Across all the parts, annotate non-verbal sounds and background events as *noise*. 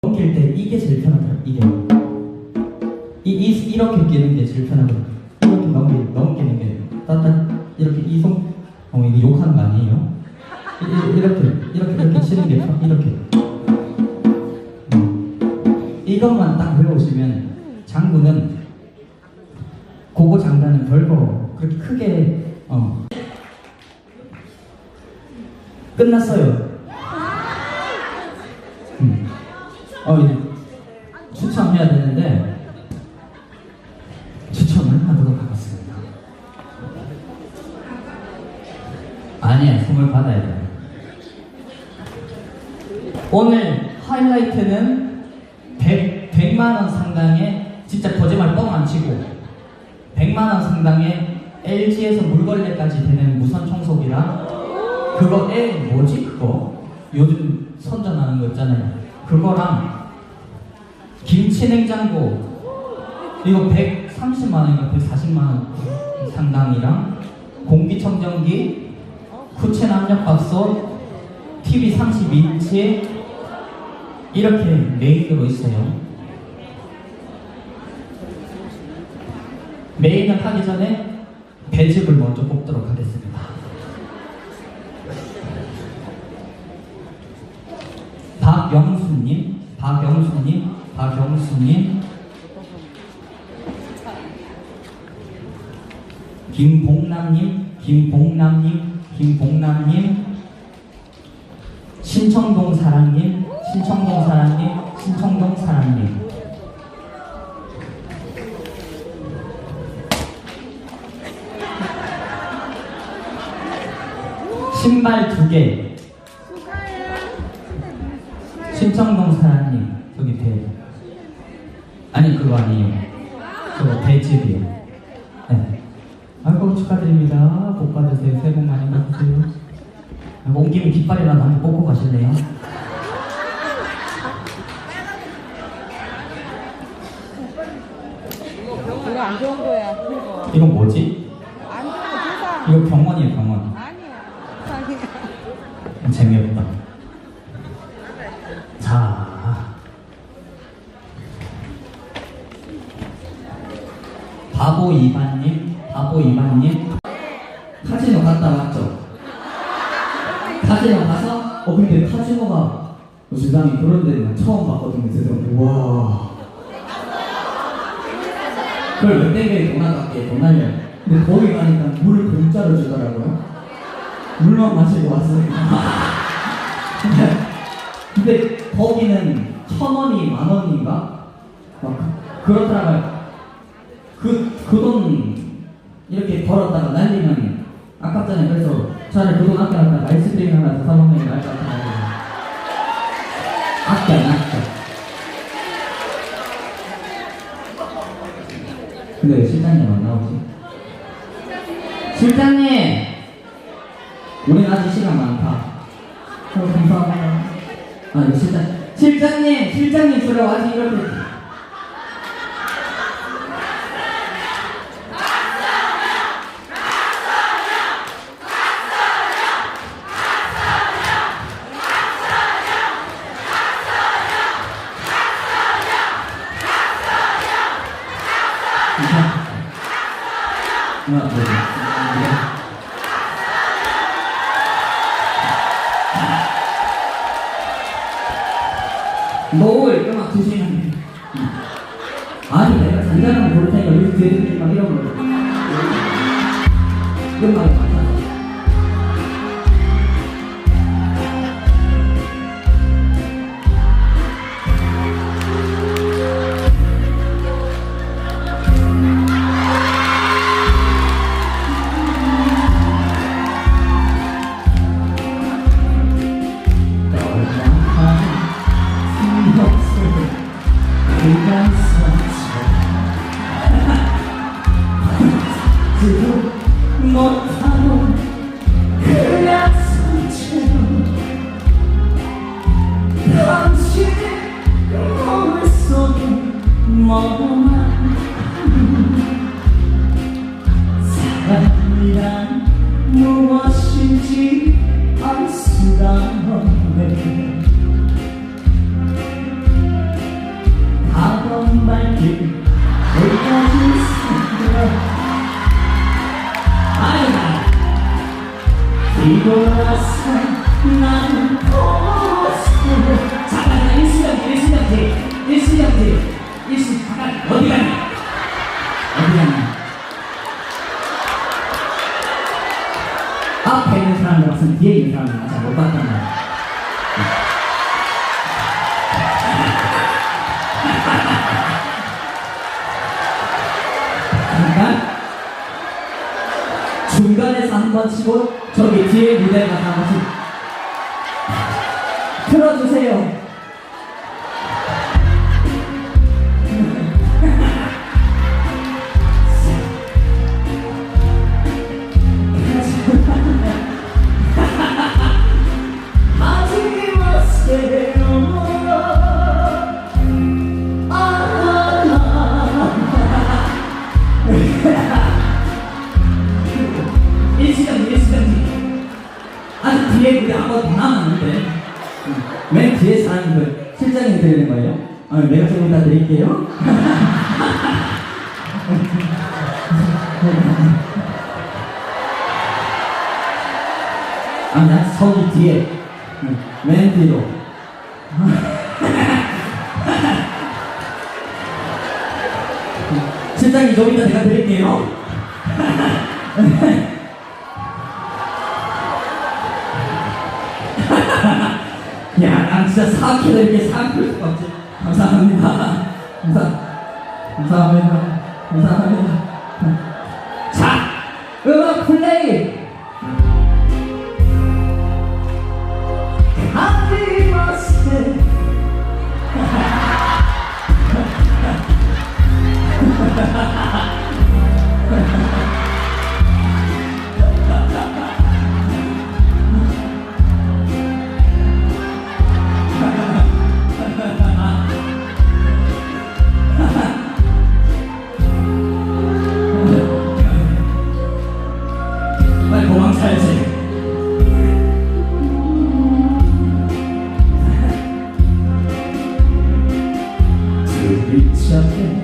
넘길 때 이게 제일 편하더라. 이게 이, 이 이렇게 끼는 게 제일 편하더라. 이렇게 넘기 넘기는 게 따따 이렇게 이손 어 이게 욕하는 거 아니에요? 이, 이, 이렇게 이렇게 이렇게 치는 게 편, 이렇게 음. 이것만 딱 외우시면 장구는 그거 장단은 별거 그렇게 크게 어 끝났어요. 음. 어 이제 추첨해야 되는데 추첨을 하도록 하겠습니다. 아니야 선물 받아야 돼. 오늘 하이라이트는 100, 100만 원 상당의 진짜 거짓말 뻥 안 치고 100만 원 상당의 LG에서 물걸레까지 되는 무선 청소기랑 그거 애 뭐지 그거 요즘 선전하는 거 있잖아요 그거랑 김치 냉장고 이거 130만 원인가? 140만 원 상당이랑 공기청정기 쿠첸 압력밥솥 TV 32인치 이렇게 메인으로 있어요. 메인을 하기 전에 배즙을 먼저 뽑도록 하겠습니다. 박영수님, 박영수님, 박영수님, 김봉남님, 김봉남님, 김봉남님, 신청동 사랑님, 신청동 사랑님, 신청동 사랑님. 신발 두 개. 신청동 사장님 저기 배 아니 그거 아니에요 그거 배집이요 네 아이고 축하드립니다 복 받으세요 새해 복 많이 받으세요 아이고, 온 김에 한번 뽑고 가실래요? 이거 안 좋은 거야. 이거 이건 뭐지? 안 좋은 거 세상. 이거 병원이에요 병원 아니야. 아니야. 재미없다 자 바보 이반님 바보 이반님 카지노 갔다 왔죠? 카지노 가서 어 근데 카지노가 주장이 그런 데는 처음 봤거든요 그래서 와. 그걸 아깝게 돈 날려 근데 거기 가니까 물을 공짜로 주더라고요. 물만 마시고 왔어요 *laughs* 근데 거기는 천 원이 만 원인가? 막 그- 그렇더라고요. 그, 그 돈 이렇게 벌었다가 날리면 아깝잖아요. 그래서 차라리 그돈 아껴놨다가 아이스크림 하나 더 사먹는 게 나을 것 같아요 안 아껴 근데 왜 실장님 안 나오지? 실장님! 우리는 아직 시간 많다. 어, 감사합니다. 아, 이거 실장. 실장님! 실장님 아직 이렇게. 노을 음악 주시면 돼. 아니 내가 잔잔한 거 부를 테니까 여기서 뒤에 막 이런 거 음악에 치고 저기 뒤에 무대 가서 틀어주세요. 뒤에 한번 더 남았는데 음, 맨 뒤에 사람이 그 실장님 드리는 거예요? 아, 내가 좀 이따 드릴게요. *laughs* 아, 나 서기 뒤에 음, 맨 뒤로 *laughs* 실장님 좀 이따 제가 드릴게요. *laughs* 진짜 사키를 이렇게 삼킬 수가 없지. 감사합니다. 감사, 감사합니다. 감사합니다. 두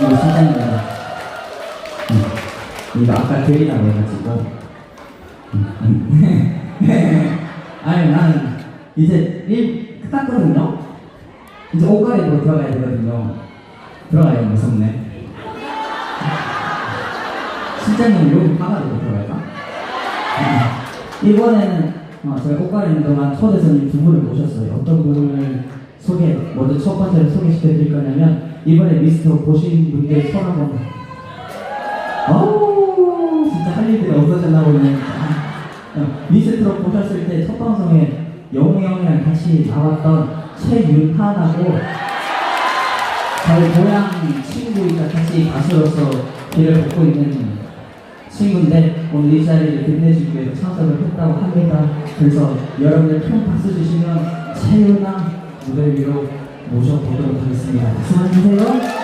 이거 사장님입니다. 음, 이거 아까 드리라고 해가지고. 음. 아니, 나는 이제 일 끝났거든요? 이제 옷 갈아입고 들어가야 되거든요. 들어가요, 무섭네. 실장님 여기 가가지고 들어갈까? 음. 이번에는 어, 제가 옷 갈아입는 동안 초대 손님 두 분을 모셨어요. 어떤 분을 소개, 먼저 첫 번째로 소개시켜 드릴 거냐면 이번에 미스터 보신 분들 손 한번 어우 진짜 할 없어졌나 보네 어, 미스트로 보셨을 때 첫 방송에 영웅 형이랑 같이 나왔던 최윤하라고 저희 고향 친구이자 같이 가수로서 길을 걷고 있는 친구인데 오늘 이 자리를 빛내주기 위해서 참석을 했다고 합니다. 그래서 여러분들 큰 박수 주시면 채윤아 무대 위로 모셔보도록 하겠습니다. 주세요.